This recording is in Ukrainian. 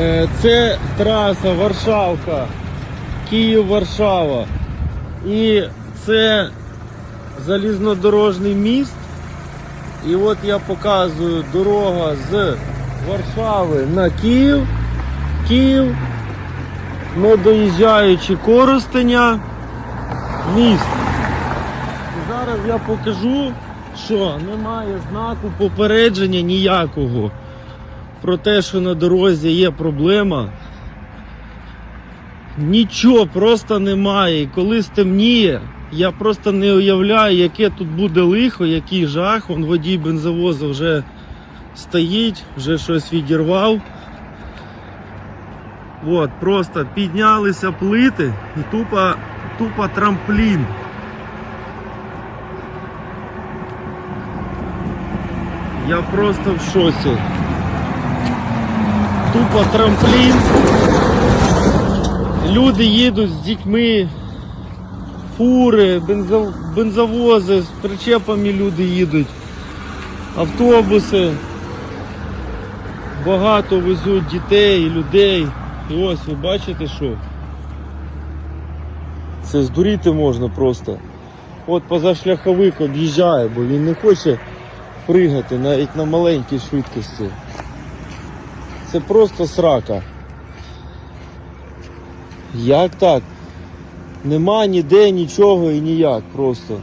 Е, Це траса Варшавка, Київ-Варшава. І це залізнодорожний міст. І от я показую дорога з Варшави на Київ. Київ, не доїжджаючи Коростеня, міст. І зараз я покажу, що немає знаку попередження ніякого про те, що на дорозі є проблема. Нічого просто немає. І коли стемніє, я просто не уявляю, яке тут буде лихо, який жах. Он водій бензовозу вже стоїть, вже щось відірвав. От, просто піднялися плити і тупо, тупо трамплін. Я просто в шоці. Тупо трамплін. Люди їдуть з дітьми, фури, бензовози, з причепами люди їдуть, автобуси. Багато везуть дітей, людей. І ось ви бачите що? Це здуріти можна просто. От позашляховик об'їжджає, бо він не хоче пригати навіть на маленькій швидкості. Це просто срака. Як так? Нема ніде нічого і ніяк просто.